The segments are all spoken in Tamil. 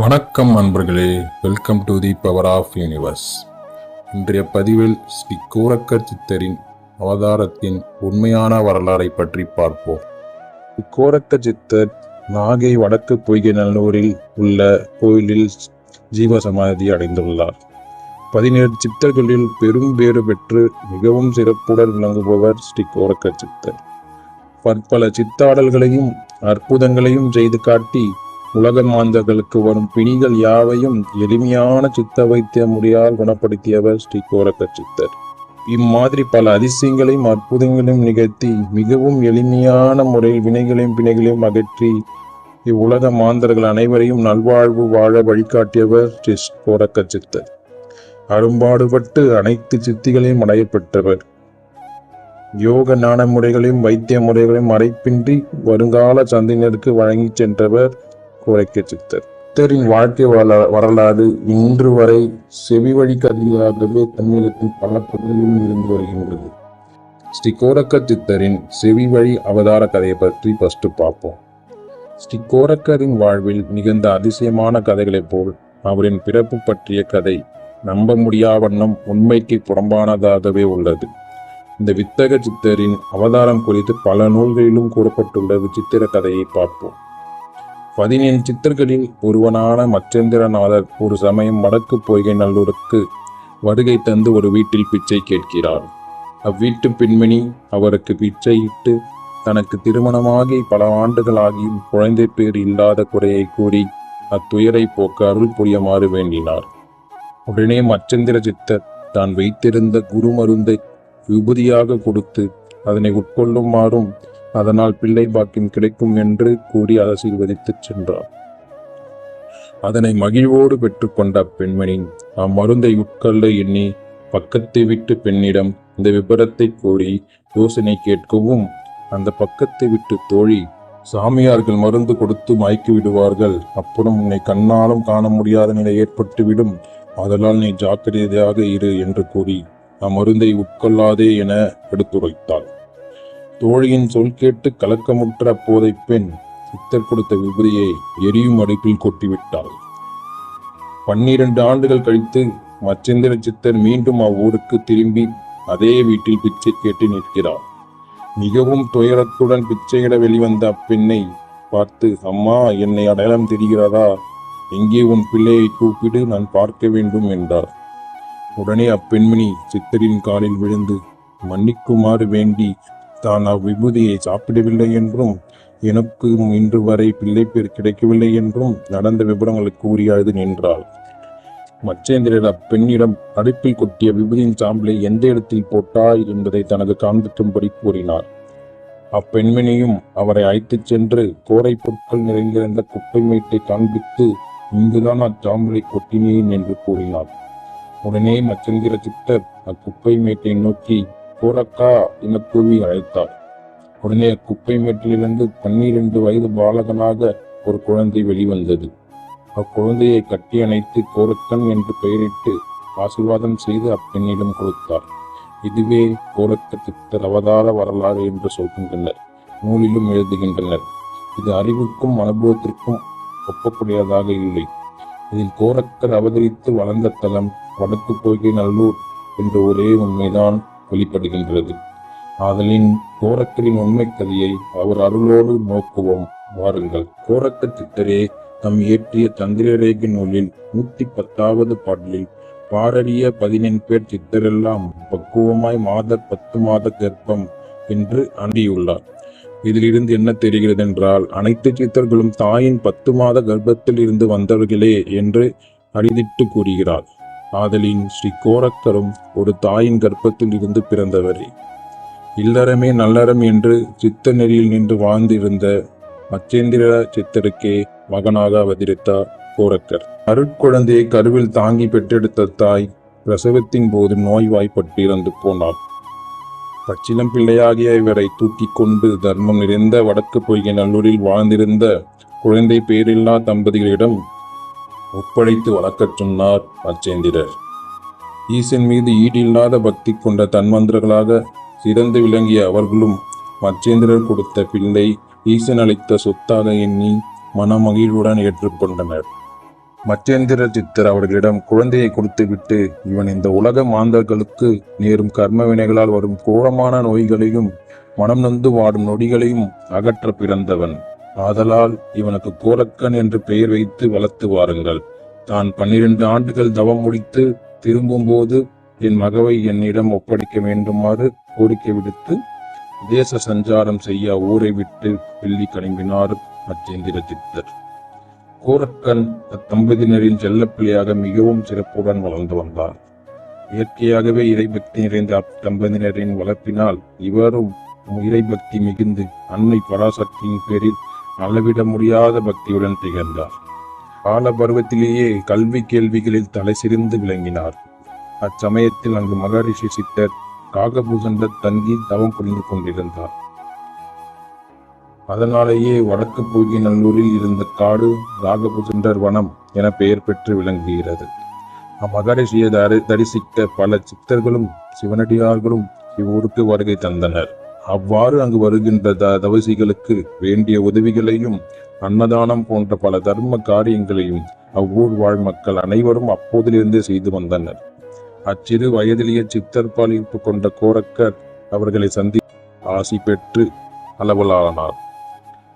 வணக்கம் நண்பர்களே. Welcome to the power of universe இன்றைய பதிவில் ஸ்ரீ கூரக்கர் சித்தரின் அவதாரத்தின் உண்மையான வரலாறை பற்றி பார்ப்போம். இக்கோரக்க சித்தர் நாகை வடக்கு பொய்கை நல்லூரில் உள்ள கோயிலில் ஜீவசமாதி அடைந்துள்ளார். பதினேழு சித்தர்களில் பெரும் பேறு பெற்று மிகவும் சிறப்புடன் விளங்குபவர் ஸ்ரீ கோரக்க சித்தர். பற்பல சித்தாடல்களையும் அற்புதங்களையும் செய்து காட்டி உலக மாந்தர்களுக்கு வரும் பிணிகள் யாவையும் எளிமையான சித்த வைத்திய முறையால் குணப்படுத்தியவர் ஸ்ரீ கோரக்க சித்தர். இம்மாதிரி பல அதிசயங்களையும் அற்புதங்களையும் நிகழ்த்தி மிகவும் எளிமையான முறையில் வினைகளையும் பிணைகளையும் அகற்றி இவ்வுலக மாந்தர்கள் அனைவரையும் நல்வாழ்வு வாழ வழிகாட்டியவர் ஸ்ரீ கோரக்க சித்தர். அரும்பாடுபட்டு அனைத்து சித்திகளையும் அடைய பெற்றவர். யோக ஞான முறைகளையும் வைத்திய முறைகளையும் மறைப்பின்றி வருங்கால சந்தினருக்கு வழங்கி சென்றவர் கோரைக்க சித்தர் சித்தரின் வாழ்க்கை வரலா- வரலாறு இன்று வரை செவி வழி கதையாகவே தமிழகத்தின் பல பகுதிகளிலும் இருந்து வருகின்றது. ஸ்ரீ கோரக்க சித்தரின் செவி வழி அவதார கதையை பற்றி ஃபர்ஸ்ட் பார்ப்போம். ஸ்ரீ கோரக்கரின் வாழ்வில் நிகழ்ந்த அதிசயமான கதைகளைப் போல் அவரின் பிறப்பு பற்றிய கதை நம்ப முடியா வண்ணம் உண்மைக்கு புறம்பானதாகவே உள்ளது. இந்த வித்தக சித்தரின் அவதாரம் குறித்து பல நூல்களிலும் கூறப்பட்டுள்ள விசித்திர கதையை பார்ப்போம். பதினேழு சித்தர்களில் ஒருவனான மச்சேந்திரநாதர் ஒரு சமயம் வடக்கு பொய்கை நல்லூருக்கு வருகை தந்து ஒரு வீட்டில் பிச்சை கேட்கிறார். அவ்வீட்டு பெண்மணி அவருக்கு பிச்சையிட்டு தனக்கு திருமணமாகி பல ஆண்டுகளாகியும் குழந்தை பேர் இல்லாத குறையை கூறி அத்துயரை போக்க அருள் புரியுமாறு வேண்டினார். உடனே மச்சந்திர சித்தர் தான் வைத்திருந்த குரு மருந்தை விபூதியாக கொடுத்து அதனை உட்கொள்ளுமாறும் அதனால் பிள்ளை பாக்கியம் கிடைக்கும் என்று கூறி ஆசீர்வதித்துச் சென்றார் அதனை மகிழ்வோடு பெற்றுக்கொண்ட அப்பெண்மணி அம்மருந்தை உட்கொள்ள எண்ணி பக்கத்தை விட்டு பெண்ணிடம் இந்த விபரத்தை கூறி யோசனை கேட்கவும் அந்த பக்கத்தை விட்டு தோழி சாமியார்கள் மருந்து கொடுத்து மயக்கி விடுவார்கள். அப்புறம் உன்னை கண்ணாலும் காண முடியாத நிலை ஏற்பட்டுவிடும். அதனால் நீ ஜாக்கிரதையாக இரு என்று கூறி அம்மருந்தை உட்கொள்ளாதே என எடுத்துரைத்தாள். தோழியின் சொல் கேட்டு கலக்கமுற்ற போதை பெண் சித்தர் கொடுத்த விபதியை எரியும் அடுப்பில் கொட்டிவிட்டாள். பன்னிரண்டு ஆண்டுகள் கழித்து மச்சந்திர சித்தர் மீண்டும் அவ்வூருக்கு திரும்பி அதே வீட்டில் பிச்சை கேட்டு நிற்கிறார். மிகவும் துயரத்துடன் பிச்சையிட வெளிவந்த அப்பெண்ணை பார்த்து அம்மா என்னை அடையாளம் தெரிகிறதா? எங்கே உன் பிள்ளையை கூப்பிடு நான் பார்க்க வேண்டும் என்றார். உடனே அப்பெண்மணி சித்தரின் காலில் விழுந்து மன்னிக்குமாறு வேண்டி தான் அவ்விபூதியை சாப்பிடவில்லை என்றும் எனக்கும் இன்று வரை பிள்ளை பேர் கிடைக்கவில்லை என்றும் நடந்த விவரங்களை கூறி அழுது நின்றாள். மச்சேந்திரர் அப்பெண்ணிடம் அடுப்பில் கொட்டிய விபூதியின் சாம்பலை எந்த இடத்தில் போட்டாய் என்பதை தனது காண்பிக்கும்படி கூறினார். அப்பெண்மணியும் அவரை அழைத்துச் சென்று கோரை பொருட்கள் நிறைந்திருந்த குப்பை மேட்டை காண்பித்து இங்குதான் அச்சாம்பலை கொட்டினேன் என்று கூறினார். உடனே மச்சந்திர சித்தர் அக்குப்பை மேட்டை நோக்கி கோரக்கா என கூவி அழைத்தார். உடனே குப்பை மேட்டிலிருந்து பன்னிரண்டு வயது பாலகனாக ஒரு குழந்தை வெளிவந்தது. அக்குழந்தையை கட்டி அணைத்து கோரக்கன் என்று பெயரிட்டு ஆசீர்வாதம் செய்து அப்பெண்ணிடம் கொடுத்தார். இதுவே கோரக்க சித்தர் அவதார வரலாறு என்று சொல்கின்றனர். நூலிலும் எழுதுகின்றனர். இது அறிவுக்கும் அனுபவத்திற்கும் ஒப்பக்கூடியதாக இல்லை. இதில் கோரக்கர் அவதரித்து வளர்ந்த தலம் வடக்கு பொய்கை நல்லூர் என்ற ஒரே உண்மைதான். வெளிப்படுகின்றது. ஆதலின் கோரக்கரின் உண்மை கதையை அவர் அருளோடு நோக்குவோம். வாருங்கள். கோரக்க சித்தரே தம் இயற்றிய தந்திரரேக நூலில் நூத்தி பத்தாவது பாடலில் பாரடிய பதினெண் பேர் சித்தரெல்லாம் பக்குவமாய் மாத பத்து மாத கர்ப்பம் என்று அண்டியுள்ளார். இதிலிருந்து என்ன தெரிகிறது என்றால் அனைத்து சித்தர்களும் தாயின் பத்து மாத கர்ப்பத்தில் இருந்து வந்தவர்களே என்று அடிதிட்டு கூறுகிறார். ஆதலின் ஸ்ரீ கோரக்கரும் ஒரு தாயின் கர்ப்பத்தில் இருந்து பிறந்தவரே. இல்லறமே நல்லறம் என்று சித்த நெறியில் நின்று வாழ்ந்திருந்த மச்சேந்திர சித்தருக்கே மகனாக அவதரித்தார் கோரக்கர். அருட்குழந்தையை கருவில் தாங்கி பெற்றெடுத்த தாய் பிரசவத்தின் போது நோய்வாய்ப்பட்டு இறந்து போனாள். பச்சிலம் பிள்ளையாகிய இவரை தூக்கி கொண்டு தர்மம் நிறைந்த வடக்கு பொய்கை நல்லூரில் வாழ்ந்திருந்த குழந்தை பேரில்லா தம்பதிகளிடம் ஒப்படைத்து வளர்க்கச் சொன்னார் மச்சேந்திரர் ஈசன் மீது ஈடில்லாத பக்தி கொண்ட தன்வந்தர்களாக சிறந்து விளங்கிய அவர்களும் மச்சேந்திரர் கொடுத்த பிள்ளை ஈசன் அளித்த சொத்தாக எண்ணி மனமகிழ்வுடன் ஏற்றுக்கொண்டனர். மச்சேந்திர சித்தர் அவர்களிடம் குழந்தையை கொடுத்துவிட்டு இவன் இந்த உலக மாந்தர்களுக்கு நேரும் கர்ம வினைகளால் வரும் கோரமான நோய்களையும் மனம் நொந்து வாடும் நொடிகளையும் அகற்ற பிறந்தவன். ஆதலால் இவனுக்கு கோலக்கன் என்று பெயர் வைத்து வளர்த்து வாருங்கள் தான் பன்னிரண்டு ஆண்டுகள் தவம் முடித்து திரும்பும்போது என் மகவை என்னிடம் ஒப்படைக்க வேண்டுமாறு கோரிக்கை விடுத்து தேச சஞ்சாரம் செய்ய ஊரை விட்டு வெள்ளி கிளம்பினார் மச்சேந்திர சித்தர். கோரக்கன் தம்பதியினரின் செல்லப்பிள்ளையாக மிகவும் சிறப்புடன் வளர்ந்து வந்தார். இயற்கையாகவே இறைபக்தி நிறைந்த அத்தம்பதியினரின் வளர்ப்பினால் இவரும் இறைபக்தி மிகுந்து அன்னை பராசக்தியின் பேரில் அளவிட முடியாத பக்தியுடன் திகழ்ந்தார். கால பருவத்திலேயே கல்வி கேள்விகளில் தலை சிறந்து விளங்கினார். அச்சமயத்தில் அங்கு மகரிஷி சித்தர் காகபூசண்டர் தங்கி தவம் புரிந்து கொண்டிருந்தார். அதனாலேயே வடக்கு பூகி நல்லூரில் இருந்த காடு ராகபுசுண்டர் வனம் என பெயர் பெற்று விளங்குகிறது. அம்மகரிஷியை தரி- தரிசிக்க பல சித்தர்களும் சிவனடியார்களும் இவ்வூருக்கு வருகை தந்தனர். அவ்வாறு அங்கு வருகின்ற த- தவசிகளுக்கு வேண்டிய உதவிகளையும் அன்னதானம் போன்ற பல தர்ம காரியங்களையும் அவ்வூர் வாழ் மக்கள் அனைவரும் அப்போதிலிருந்தே செய்து வந்தனர். அச்சிறு வயதிலேயே சித்தர் பாலிப்பு கொண்ட கோரக்கர் அவர்களை சந்தி ஆசி பெற்று அளவலானார்.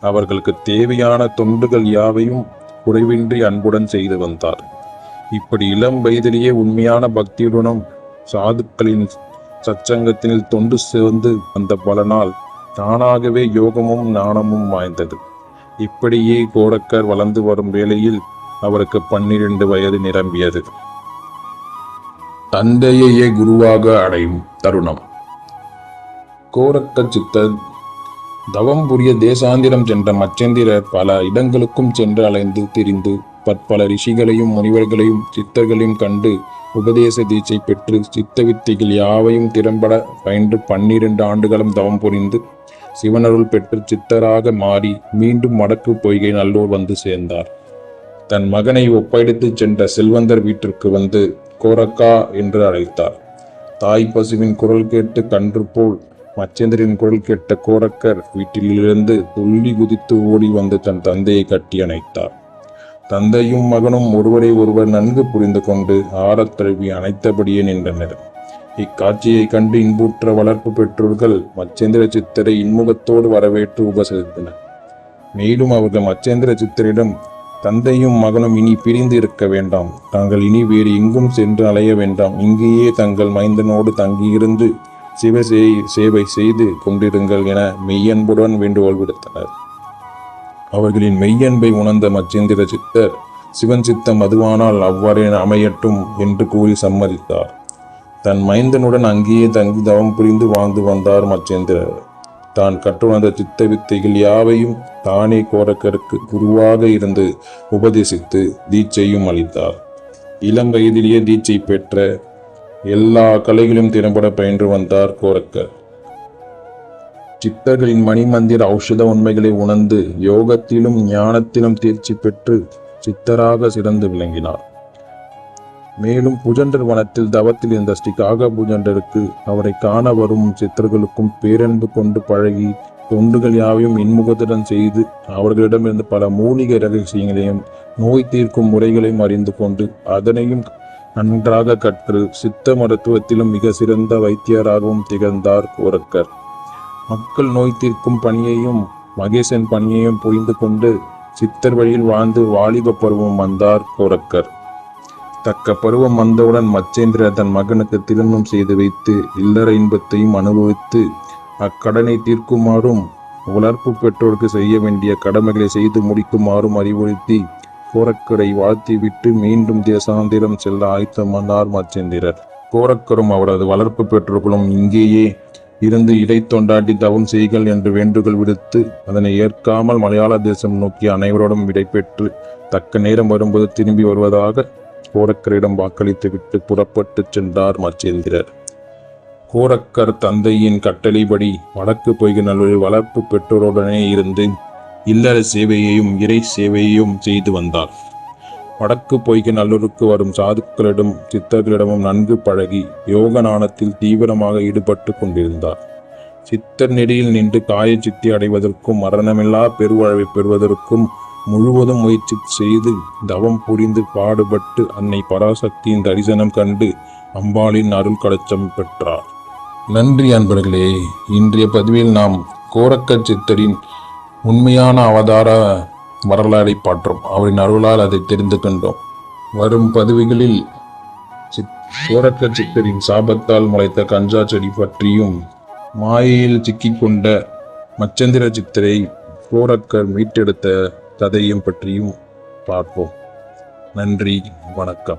அவர்களுக்கு தேவையான தொண்டுகள் யாவையும் குறைவின்றி அன்புடன் செய்து வந்தார். இப்படி இளம் வயதிலேயே உண்மையான பக்தியுடனும் சாதுக்களின் சச்சங்கத்தினில் தொண்டு சேர்ந்து வந்த பலனால் தானாகவே யோகமும் ஞானமும் வாய்ந்தது. இப்படியே கோடக்கர் வளர்ந்து வரும் வேளையில் அவருக்கு பன்னிரண்டு வயது நிரம்பியது. தந்தையையே குருவாக அடையும் தருணம். கோரக்க சித்தர் தவம் புரிய தேசாந்திரம் சென்ற மச்சேந்திரர் பல இடங்களுக்கும் சென்று அலைந்து திரிந்து பற்பல ரிஷிகளையும் முனிவர்களையும் சித்தர்களையும் கண்டு உபதேச தீட்சை பெற்று சித்த வித்தைகள் யாவையும் திறம்பட பயின்று பன்னிரண்டு ஆண்டுகளும் தவம் புரிந்து சிவனருள் பெற்று சித்தராக மாறி மீண்டும் மடக்கு பொய்கை நல்லூர் வந்து சேர்ந்தார் தன் மகனை ஒப்படைத்துச் சென்ற செல்வந்தர் வீட்டிற்கு வந்து கோரக்கா என்று அழைத்தார் தாய் பசுவின் குரல் கேட்டு கன்று போல் மச்சேந்திரின் குரல் கேட்ட கோரக்கர் வீட்டிலிருந்து துள்ளி குதித்து ஓடி வந்து தன் தந்தையை கட்டி அணைத்தார் தந்தையும் மகனும் ஒருவரை ஒருவர் நன்கு புரிந்து கொண்டு ஆறத் தழுவி அணைத்தபடியே நின்றனர். இக்காட்சியை கண்டு இன்புற்ற வளர்ப்பு பெற்றோர்கள் மச்சேந்திர சித்தரை இன்முகத்தோடு வரவேற்று உபசரித்தனர். மேலும் அவர்கள் மச்சேந்திர சித்தரிடம் தந்தையும் மகனும் இனி பிரிந்து இருக்க வேண்டாம். தாங்கள் இனி வேறு எங்கும் சென்று அலைய வேண்டாம். இங்கேயே தங்கள் மைந்தனோடு தங்கியிருந்து சிவசே சேவை செய்து கொண்டிருங்கள் என மெய்யன்புடன் வேண்டுகோள் விடுத்தனர். அவர்களின் மெய்யன்பை உணர்ந்த மச்சேந்திர சித்தர் சிவன் சித்தம் அதுவானால் அவ்வாறே அமையட்டும் என்று கூறி சம்மதித்தார். தன் மைந்தனுடன் அங்கேயே தங்கி தவம் புரிந்து வாழ்ந்து வந்தார் மச்சேந்திரர் தான் கற்றுணர்ந்த சித்த வித்தைகள் யாவையும் தானே கோரக்கருக்கு குருவாக இருந்து உபதேசித்து தீட்சையும் அளித்தார். இளம் வயதிலேயே தீட்சை பெற்ற எல்லா கலைகளும் திறம்பட பயின்று வந்தார் கோரக்கர். சித்தர்களின் மணிமந்திர ஔஷத உண்மைகளை உணர்ந்து யோகத்திலும் ஞானத்திலும் தேர்ச்சி பெற்று சித்தராக சிறந்து விளங்கினார். மேலும் புஜண்டர் வனத்தில் தவத்தில் இருந்த ஸ்ரீ காக புஜண்டருக்கு அவரை காண வரும் சித்தர்களுக்கும் பேரன்பு கொண்டு பழகி தொண்டுகள் யாவையும் இன்முகத்துடன் செய்து அவர்களிடமிருந்து பல மூலிகை ரகசியங்களையும் நோய் தீர்க்கும் முறைகளையும் அறிந்து கொண்டு அதனையும் நன்றாக கற்று சித்த மருத்துவத்திலும் மிக சிறந்த வைத்தியராகவும் திகழ்ந்தார் கோரக்கர் மக்கள் நோய் தீர்க்கும் பணியையும் மகேசன் பணியையும் புரிந்து கொண்டு சித்தர் வழியில் வாழ்ந்து வாலிப பருவம் வந்தார் கோரக்கர். தக்க பருவம் வந்தவுடன் மச்சேந்திரர் தன் மகனுக்கு திருமணம் செய்து வைத்து இல்லற இன்பத்தையும் அனுபவித்து அக்கடனை தீர்க்குமாறும் வளர்ப்பு பெற்றோருக்கு செய்ய வேண்டிய கடமைகளை செய்து முடிக்குமாறும் அறிவுறுத்தி கோரக்கரை வாழ்த்திவிட்டு மீண்டும் தேசாந்திரம் செல்ல ஆயத்தமானார் மச்சேந்திரர். கோரக்கரும் அவரது வளர்ப்பு பெற்றோர்களும் இங்கேயே இருந்து இடை தொண்டாட்டி தவம் செய்கள் என்று வேண்டுகோள் விடுத்து அதனை ஏற்காமல் மலையாள தேசம் நோக்கி அனைவரோடும் விடைபெற்று தக்க நேரம் வரும்போது திரும்பி வருவதாக கோரக்கரிடம் வாக்களித்து விட்டு புறப்பட்டு சென்றார் மச்சேந்திரர் கோரக்கர் தந்தையின் கட்டளைப்படி வடக்கு பொய்கநல்லூரில் வளர்ப்பு பெற்றோருடனே இருந்து இல்லற சேவையையும் இறை சேவையையும் செய்து வந்தார். வடக்கு பொய்கை நல்லூருக்கு வரும் சாதுக்களிடம் சித்தர்களிடமும் நன்கு பழகி யோக நாணத்தில் தீவிரமாக ஈடுபட்டு கொண்டிருந்தார். சித்தர் நெறியில் நின்று காய சித்தி அடைவதற்கும் மரணமில்லா பெருவாழ்வை பெறுவதற்கும் முழுவதும் முயற்சி செய்து தவம் புரிந்து பாடுபட்டு அன்னை பராசக்தியின் தரிசனம் கண்டு அம்பாளின் அருள் கலச்சம் பெற்றார். நன்றி அன்பர்களே இன்றைய பதிவில் நாம் கோரக்கர் சித்தரின் உண்மையான அவதார வரலாறை பாற்றோம். அவரின் அருளால் அதை தெரிந்து கொண்டோம். வரும் பதவிகளில் சித் சித்தரின் சாபத்தால் முளைத்த கஞ்சா செடி பற்றியும் மாயையில் சிக்கிக்கொண்ட மச்சந்திர சித்தரை சோரக்கர் மீட்டெடுத்த கதையும் பற்றியும் பார்ப்போம். நன்றி வணக்கம்.